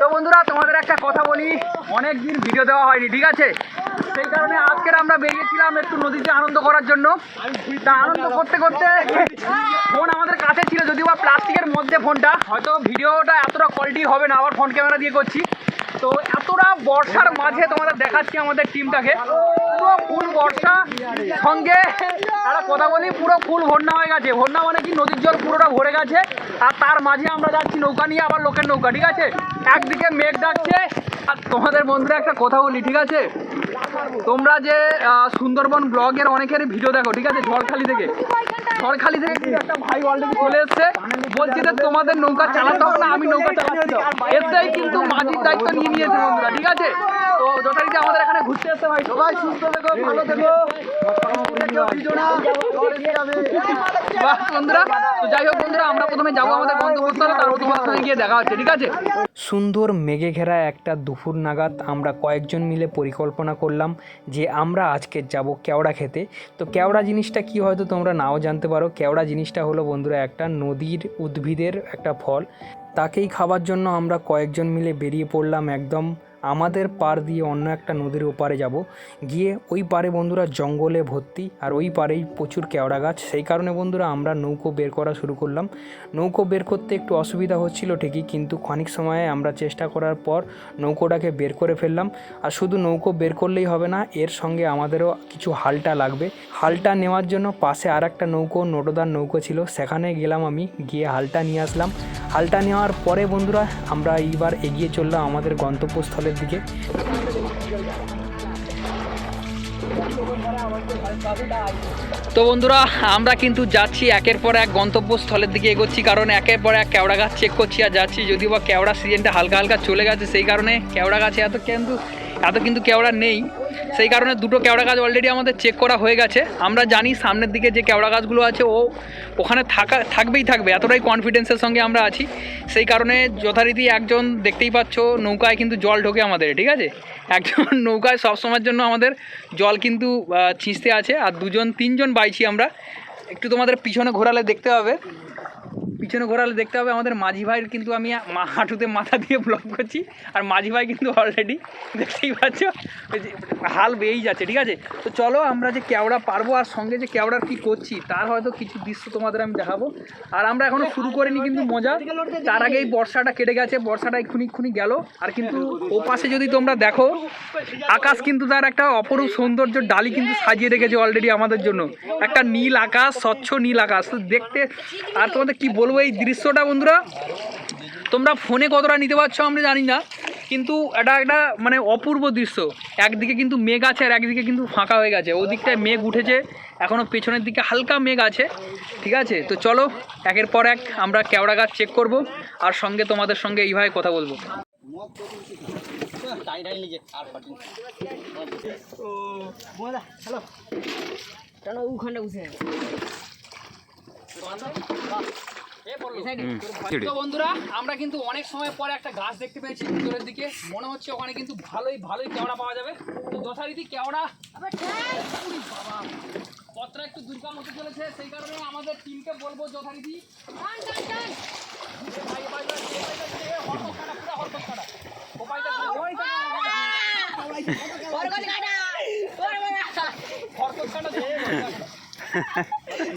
তো বন্ধুরা, তোমাদের একটা কথা বলি। অনেক দিন ভিডিও দেওয়া হয়নি, ঠিক আছে? সেই কারণে আজকের আমরা বেরিয়েছিলাম একটু নদীতে আনন্দ করার জন্য। তা আনন্দ করতে করতে ফোন আমাদের কাছে ছিল, যদিও বা প্লাস্টিকের মধ্যে ফোনটা। হয়তো ভিডিওটা এতটা কোয়ালিটি হবে না, আবার ফোন ক্যামেরা দিয়ে করছি। তো এতটা বর্ষার মাঝে তোমাদের দেখাচ্ছি আমাদের টিমটাকে। পুরো ফুল বর্ষা। সঙ্গে একটা কথা বলি, পুরো ফুল বন্যা হয়ে গেছে। বন্যা মানে কি? নদীর জল পুরোটা ভরে গেছে। আর তার মাঝে আমরা যাচ্ছি নৌকা নিয়ে, আবার লোকের নৌকা, ঠিক আছে? একদিকে মেঘ ডাকছে। আর তোমাদের বন্ধুরা একটা কথা বলি, ঠিক আছে? তোমরা যে সুন্দরবন ব্লগের অনেকের ভিডিও দেখো, ঠিক আছে? ঝড়খালি থেকে। ঝড়খালি থেকে কিন্তু একটা ভাই অলরেডি চলে এসছে। বলছি যে তোমাদের নৌকা চালাতে হবে না আমি নৌকা চালাচ্ছি। এসেই কিন্তু মাঝির দায়িত্ব নিয়ে নিয়েছে বন্ধুরা ঠিক আছে? যথারীতি আমাদের এখানে ঘুরতে ভাই সবাই সুস্থ থেকো ভালো থেকো। বাহ বন্ধুরা তো যাই হোক বন্ধুরা আমরা প্রথমে যাব আমাদের গন্তব্যস্থলে তারপর তোমাদের সঙ্গে গিয়ে দেখা হচ্ছে ঠিক আছে? সুন্দর মেঘে ঘেরা একটা দুপুর নাগাদ আমরা কয়েকজন মিলে পরিকল্পনা করলাম যে আমরা আজকে যাব কেওড়া খেতে। তো কেওড়া জিনিসটা কি হয়তো তোমরা নাও জানতে পারো। কেওড়া জিনিসটা হলো বন্ধুরা একটা নদীর উদ্ভিদের একটা ফল। তাকেই খাবার জন্য আমরা কয়েকজন মিলে বেরিয়ে পড়লাম একদম আমাদের পার দিয়ে অন্য একটা নদীর ওপারে যাব। গিয়ে ওই পারে বন্ধুরা জঙ্গলে ভর্তি, আর ওই পারেই প্রচুর কেওড়া গাছ। সেই কারণে বন্ধুরা আমরা নৌকো বের করা শুরু করলাম। নৌকো বের করতে একটু অসুবিধা হচ্ছিল ঠিকই, কিন্তু খানিক সময়ে আমরা চেষ্টা করার পর নৌকোটাকে বের করে ফেললাম। আর শুধু নৌকো বের করলেই হবে না, এর সঙ্গে আমাদেরও কিছু হালটা লাগবে। হালটা নেওয়ার জন্য পাশে আর একটা নৌকো, নোটোদার নৌকো ছিল, সেখানে গেলাম আমি, গিয়ে হালটা নিয়ে আসলাম। হালটা নেওয়ার পরে বন্ধুরা আমরা এইবার এগিয়ে চললাম আমাদের গন্তব্যস্থলের দিকে। তো বন্ধুরা, আমরা কিন্তু যাচ্ছি একের পর এক গন্তব্যস্থলের দিকে এগোচ্ছি, কারণ একের পর এক কেওড়া গাছ চেক করছি আর যাচ্ছি, যদিও বা কেওড়া সিজনটা হালকা হালকা চলে গেছে, সেই কারণে কেওড়া গাছে এত কিন্তু এত কিন্তু কেওড়া নেই। সেই কারণে দুটো কেওড়া গাছ অলরেডি আমাদের চেক করা হয়ে গেছে। আমরা জানি সামনের দিকে যে কেওড়া গাছগুলো আছে, ও ওখানে থাকা থাকবেই থাকবে। এতটাই কনফিডেন্সের সঙ্গে আমরা আছি। সেই কারণে যথারীতি একজন দেখতেই পাচ্ছ, নৌকায় কিন্তু জল ঢোকে আমাদের, ঠিক আছে? একজন নৌকায় সবসময়ের জন্য আমাদের জল কিন্তু ছিঁচতে আছে। আর দুজন, তিনজন বাইছি আমরা। একটু তোমাদের পিছনে ঘোরালে দেখতে হবে। পিছনে ঘোরালে দেখতে হবে আমাদের মাঝি ভাইয়ের কিন্তু আমি হাঁটুতে মাথা দিয়ে ব্লক করছি। আর মাঝি ভাই কিন্তু অলরেডি দেখতেই পাচ্ছ হাল বেয়েই যাচ্ছে, ঠিক আছে? তো চলো আমরা যে কেওড়া পারব আর সঙ্গে যে কেওড়ার কী করছি, তার হয়তো কিছু দৃশ্য তোমাদের আমি দেখাবো। আর আমরা এখনও শুরু করিনি কিন্তু মজা। তার আগেই বর্ষাটা কেটে গেছে, বর্ষাটা এক্ষুনি এক্ষুনি গেল। আর কিন্তু ও পাশে যদি তোমরা দেখো, আকাশ কিন্তু তার একটা অপরূপ সৌন্দর্য, ডালি কিন্তু সাজিয়ে রেখেছে অলরেডি আমাদের জন্য। একটা নীল আকাশ, স্বচ্ছ নীল আকাশ। তো দেখতে আর তোমাদের কি বলব এই দৃশ্যটা বন্ধুরা তোমরা ফোনে কতটা নিতে পারছ আমরা জানি না কিন্তু এটা একটা মানে অপূর্ব দৃশ্য। একদিকে কিন্তু মেঘ আছে আর একদিকে কিন্তু ফাঁকা হয়ে গেছে। ওদিকটায় মেঘ উঠেছে এখনও পেছনের দিকে হালকা মেঘ আছে ঠিক আছে? তো চলো একের পর এক আমরা কেওড়া গাছ চেক করব আর সঙ্গে তোমাদের সঙ্গে এইভাবে কথা বলব। কেন ওখানটা বসে তো বন্ধুরা আমরা কিন্তু অনেক সময় পরে একটা গাছ দেখতে পেয়েছি ভিতরের দিকে। মনে হচ্ছে ওখানে কিন্তু ভালোই ভালোই কেওড়া পাওয়া যাবে। তো যথারীতি কেওড়া পত্রা একটু দুর্গা মতো চলেছে সেই কারণে আমাদের টিমকে বলব যথারীতি। হরকত কাটা, কাটা।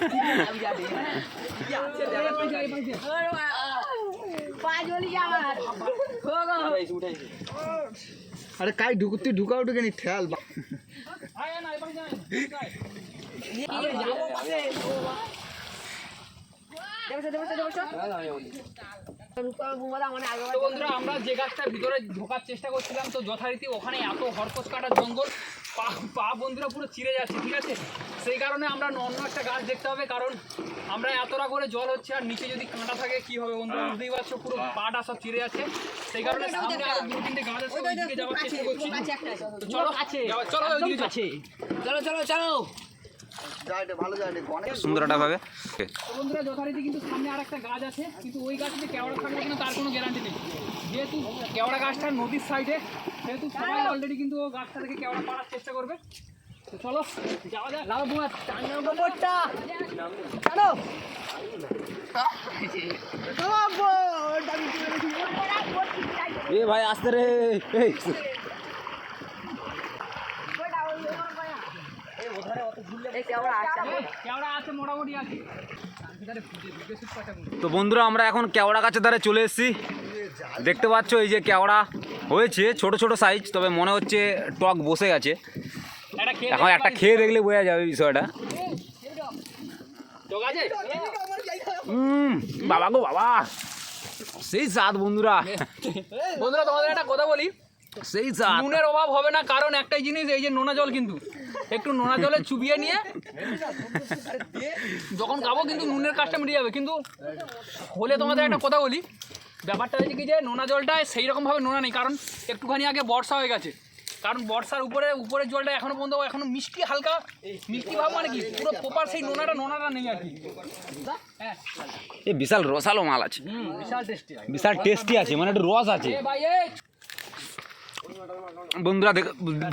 কাটা কাটা। আমরা যে গাছটার ভিতরে ঢোকার চেষ্টা করছিলাম, তো যথারীতি ওখানে এত হরকস কাটার জঙ্গল পা পা বন্ধুরা পুরো চিড়ে যাচ্ছে ঠিক আছে? সেই কারণে আমরা অন্য একটা গাছ দেখতে হবে কারণ আমরা এতটা করে জল হচ্ছে আর নিচে যদি কাঁটা থাকে কি হবে বন্ধুরা? বুঝতেই পারছ পুরো পাটা সব চিড়ে যাচ্ছে। সেই কারণে সামনে আরও দু তিনটে গাছ আছে ওইদিকে যাওয়ার চেষ্টা করছি। চলো চলো ওইদিকে যাও। চলো চলো চলো জায়গাটা ভালো জায়গাটা অনেক সুন্দর একটা ভাবে। বন্ধুরা যথারীতি কিন্তু সামনে আর একটা গাছ আছে কিন্তু ওই গাছতে কেওড়া থাকবে কিনা তার কোনো গ্যারান্টি নেই। যেহেতু কেওড়া গাছটা নদীর সাইডে সেহেতু সবাই অলরেডি কিন্তু ও গাছটা থেকে কেওড়া পাড়ার চেষ্টা করবে। তো চলো যাওয়া যাক। লাভ তোমার চলো। এ ভাই আসতে রে এই কেওড়া আছে মোটামুটি আছে তো বন্ধুরা আমরা এখন কেওড়া গাছের ধারে চলে এসেছি। দেখতে পাচ্ছ এই যে কেওড়া হয়েছে ছোট ছোট সাইজ তবে মনে হচ্ছে টক বসে গেছে। একটা এখন একটা খেয়ে দেখলে বোঝা যাবে বিষয়টা। হুম বাবা গো বাবা। সেই স্বাদ বন্ধুরা। বন্ধুরা তোমাদের একটা কথা বলি। সেই স্বাদ। নুনের অভাব হবে না কারণ একটাই জিনিস এই যে নোনা জল কিন্তু। একটু নোনা জলে চুবিয়ে নিয়ে যখন খাব কিন্তু নুনের কাজটা মিটে যাবে। কিন্তু হলে তোমাদের একটা কথা বলি ব্যাপারটা হচ্ছে কি যে নোনা জলটা সেই রকমভাবে নোনা নেই কারণ একটুখানি আগে বর্ষা হয়ে গেছে। কারণ বর্ষার উপরে উপরের জলটা এখনও পর্যন্ত এখনও মিষ্টি হালকা মিষ্টি ভাব মানে কি পুরো প্রপার সেই নোনাটা নোনাটা নেই আর কি। হ্যাঁ। এ বিশাল রসালো মাল আছে। বিশাল টেস্টি বিশাল টেস্টি আছে মানে একটু রস আছে। ভাই বন্ধুরা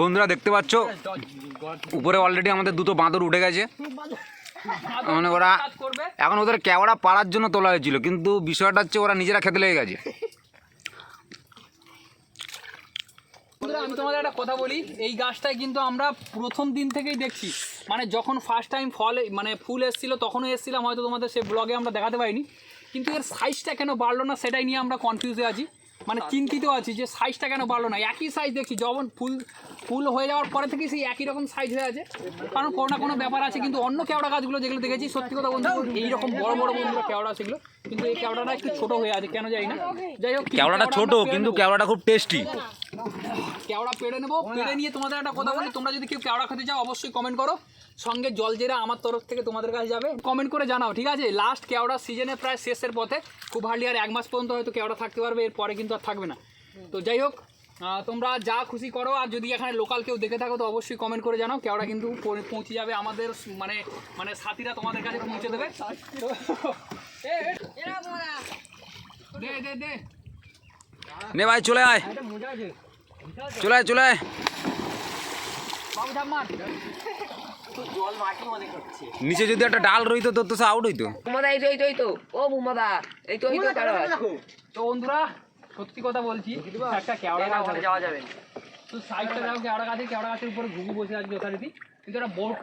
বন্ধুরা দেখতে পাচ্ছ? উপরে অলরেডি আমাদের দুটো বাঁদর উঠে গেছে। মানে ওরা এখন ওদের কেওড়া পাড়ার জন্য তোলা হয়েছিল, কিন্তু বিষয়টা হচ্ছে ওরা নিজেরা খেতে লেগে গেছে। আমি তোমাদের একটা কথা বলি, এই গাছটায় কিন্তু আমরা প্রথম দিন থেকেই দেখছি। মানে যখন ফার্স্ট টাইম ফল মানে ফুল এসেছিল তখনও এসেছিলাম, হয়তো তোমাদের সে ব্লগে আমরা দেখাতে পারিনি। কিন্তু এর সাইজটা কেন বাড়লো না, সেটাই নিয়ে আমরা কনফিউজে আছি। মানে চিন্তিত আছি যে সাইজটা কেন বাড়লো না। একই সাইজ দেখছি যখন ফুল ফুল হয়ে যাওয়ার পরে থেকে সেই একই রকম সাইজ হয়ে আছে। কারণ কোনো না কোনো ব্যাপার আছে কিন্তু অন্য কেওড়া গাছগুলো যেগুলো দেখেছি সত্যি কথা বন্ধু এইরকম বড় বড় বন্ধুরা কেওড়া সেগুলো কিন্তু এই কেওড়াটা একটু ছোট হয়ে আছে কেন জানি না। যাই হোক কেওড়াটা ছোট কিন্তু কেওড়াটা খুব টেস্টি কেওড়া পেড়ে নেব পেড়ে নিয়ে তোমাদের একটা কথা বলি তোমরা যদি কেউ কেওড়া খেতে চাও অবশ্যই কমেন্ট করো সঙ্গে জল জেরা আমার তরফ থেকে তোমাদের কাছে যাবে কমেন্ট করে জানাও ঠিক আছে লাস্ট কেওড়া সিজনে প্রায় শেষের পথে খুব হার্ডলি আর এক মাস পর্যন্ত হয়তো কেওড়া থাকতে পারবে এরপরে কিন্তু আর থাকবে না তো যাই হোক তোমরা যা খুশি করো আর যদি এখানে লোকাল কেউ দেখে থাকো তো অবশ্যই কমেন্ট করে জানাও কেওড়া কিন্তু পৌঁছে যাবে আমাদের মানে মানে সাথীরা তোমাদের কাছে পৌঁছে দেবে দে দে দে নে ভাই চলে আয় মজা আছে চলে চলে নিচে যদি একটা ডাল রইতো তোর তো সে আউট হইতো। বুমাদা এই তো এই তো এই তো। ও বুমাদা এই তো এই তো তো বন্ধুরা সত্যি কথা বলছি একটা কেওড়া গাছ যাওয়া যাবে। তো সাইডটা দেখো কেওড়া গাছে কেওড়া গাছের উপরে ঘুঘু বসে আছে যথারীতি কিন্তু এটা বড়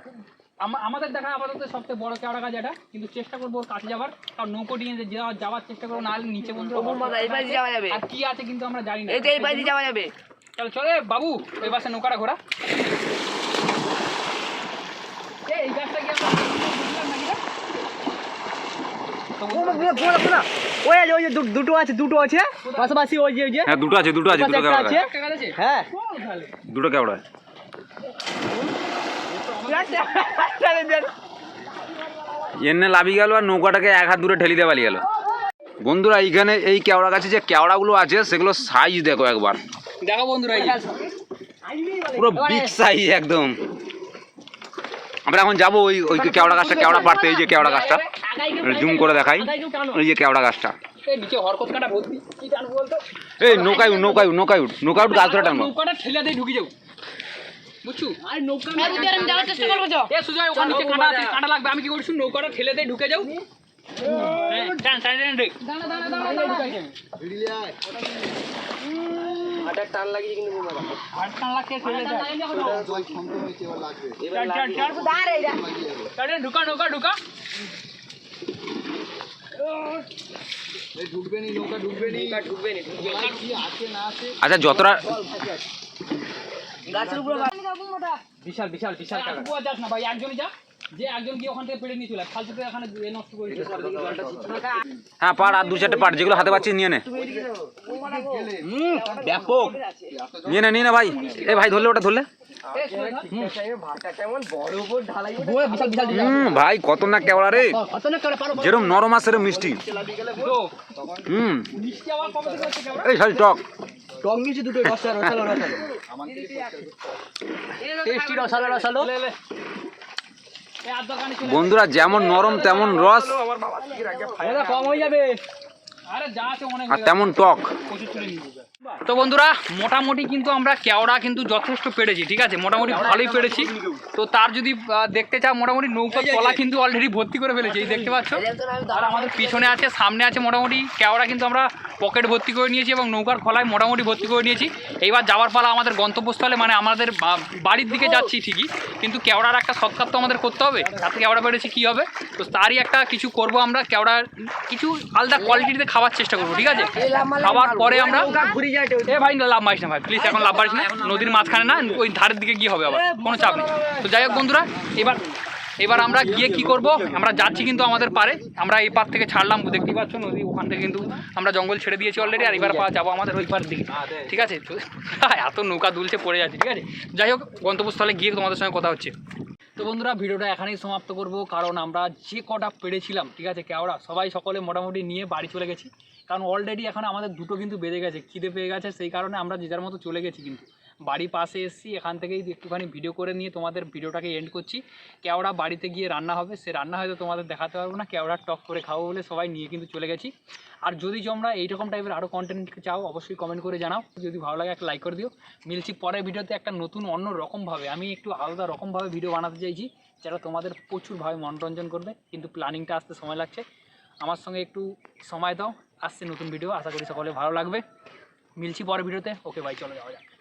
আমাদের দেখা আপাতত সবচেয়ে বড় কেওড়া গাছ এটা। কিন্তু চেষ্টা করব ওর কাছে যাবার কারণ নৌকো নিয়ে যাওয়ার- যাওয়ার চেষ্টা করব নাহলে নিচে বন্ধু বুমাদা এই পাশে যাওয়া যাবে। আর কি আছে কিন্তু আমরা জানি না। এই এই পাশে যাওয়া যাবে। চল চলে বাবু ওই পাশে নৌকাটা ঘোরা। এই গাছটা কি দুটো আছে দুটো আছে। পাশাপাশি ওই যে ওই যে। হ্যাঁ দুটো আছে দুটো আছে দুটো আছে। হ্যাঁ। দুটো কেওড়া এনে লাভি গেল আর নৌকাটাকে এক হাত দূরে ঠেলিতে পালিয়ে গেল। বন্ধুরা এইখানে এই কেওড়া গাছে যে কেওড়াগুলো আছে সেগুলো সাইজ দেখো একবার। দেখো বন্ধুরা পুরো বিগ সাইজ একদম। আমরা এখন যাব ওই ওই কেওড়া গাছটা কেওড়া পাড়তে এই যে কেওড়া গাছটা। জুম করে দেখাই। এই যে কেওড়া গাছটা। এই নিচে হরকত কাটা ভর্তি কি টানবো বলতো? নৌকায় উঠ, নৌকায় উঠ, নৌকায় উঠ, নৌকায় উঠ গাছ ধরে টানবো। নৌকাটা ঠেলে দিয়ে ঢুকে যাও বুঝছ? আরে নৌকা যাওয়ার চেষ্টা করব এ সুজয় ওখানে কাটা আছে কাটা লাগবে আমি কি করছি? নৌকাটা ঠেলে দিয়ে ঢুকে যাও হ্যাঁ, টান টান টান ঢুক। টান লাগিয়ে কিন্তু বুমাদা আর টান লাগছে ঠেলে যায়। জল হয়েছে এবার লাগবে ঢুকা আচ্ছা যতটা গাছের উপরে বিশাল বিশাল বিশাল টাকা না ভাই একজনই যা। যে একজন গিয়ে ওখান থেকে পেড়ে নিয়ে চলে ফালতু করে এখানে নষ্ট করে হ্যাঁ পাড় আর দু চারটে পাড় যেগুলো হাতে পাচ্ছি নিয়ে নে। ব্যাপক। নিয়ে নে নিয়ে নে ভাই। এ ভাই ধরলে ওটা ধরলে। ভাই কত না কেওড়া রে। অত না করে পারো যেরকম নরম আছে সেরকম মিষ্টি। হুম। মিষ্টি এই টক। টেস্টি রসালো রসালো লে লে এ আর দোকানে চলে বন্ধুরা যেমন নরম তেমন রস। কম হয়ে যাবে। আরে যা আছে অনেক আর তেমন টক। তো বন্ধুরা মোটামুটি কিন্তু আমরা কেওড়া কিন্তু যথেষ্ট পেরেছি ঠিক আছে? মোটামুটি ভালোই পেরেছি। তো তার যদি দেখতে চাও মোটামুটি নৌকার তলা কিন্তু অলরেডি ভর্তি করে ফেলেছি এই দেখতে পাচ্ছ? আর আমাদের পিছনে আছে সামনে আছে মোটামুটি কেওড়া কিন্তু আমরা পকেট ভর্তি করে নিয়েছি এবং নৌকার খোলায় মোটামুটি ভর্তি করে নিয়েছি। এইবার যাওয়ার পালা আমাদের গন্তব্যস্থলে মানে আমাদের বাড়ির দিকে যাচ্ছি ঠিকই কিন্তু কেওড়ার একটা সৎকার তো আমাদের করতে হবে। তাতে কেওড়া পেরেছি কী হবে? তো তারই একটা কিছু করব আমরা কেওড়ার কিছু আলাদা কোয়ালিটিতে খাওয়ার চেষ্টা করব ঠিক আছে? খাওয়ার পরে আমরা এ ভাই লাভ মারিস না ভাই প্লিজ এখন লাভ মারিস না। নদীর মাঝখানে না ওই ধারের দিকে গিয়ে হবে আবার কোনো চাপ নেই। তো যাই হোক বন্ধুরা এবার এবার আমরা গিয়ে কি করব? আমরা যাচ্ছি কিন্তু আমাদের পারে। আমরা এই পার থেকে ছাড়লাম দেখতেই পাচ্ছ নদী ওখান থেকে কিন্তু আমরা জঙ্গল ছেড়ে দিয়েছি অলরেডি আর এবার পা যাব আমাদের ওই পার দিকে। ঠিক আছে? এত নৌকা দুলছে পড়ে যাচ্ছে ঠিক আছে? যাই হোক গন্তব্যস্থলে গিয়ে তোমাদের সঙ্গে কথা হচ্ছে। তো বন্ধুরা, ভিডিওটা এখানেই সমাপ্ত করব। কারণ আমরা যে কটা পেরেছিলাম, ঠিক আছে, কেওড়া, সবাই সকলে মোটামুটি নিয়ে বাড়ি চলে গেছি। কারণ অলরেডি এখন আমাদের দুটো কিন্তু বেজে গেছে, খিদে পেয়ে গেছে, সেই কারণে আমরা যে যার মতো চলে গেছি কিন্তু। বাড়ি পাশে এসেছি, এখান থেকেই একটুখানি ভিডিও করে নিয়ে তোমাদের ভিডিওটাকে এন্ড করছি। কেওড়া বাড়িতে গিয়ে রান্না হবে, সে রান্না হয়তো তোমাদের দেখাতে পারব না, কেওড়ার টক করে খাব বলে সবাই নিয়ে কিন্তু চলে গেছি। আর যদি তোমরা এইরকম টাইপের আরও কন্টেন্ট চাও, অবশ্যই কমেন্ট করে জানাও। যদি ভালো লাগে একটা লাইক করে দিও। মিলছি পরের ভিডিওতে একটা নতুন, অন্য রকমভাবে। আমি একটু আলাদা রকমভাবে ভিডিও বানাতে চাইছি যেটা তোমাদের প্রচুরভাবে মনোরঞ্জন করবে, কিন্তু প্ল্যানিংটা আসতে সময় লাগছে। আমার সঙ্গে একটু সময় দাও, আসছে নতুন ভিডিও আশা করি সকলে ভালো লাগবে। মিলছি পরের ভিডিওতে ওকে ভাই চলে যাওয়া যাক।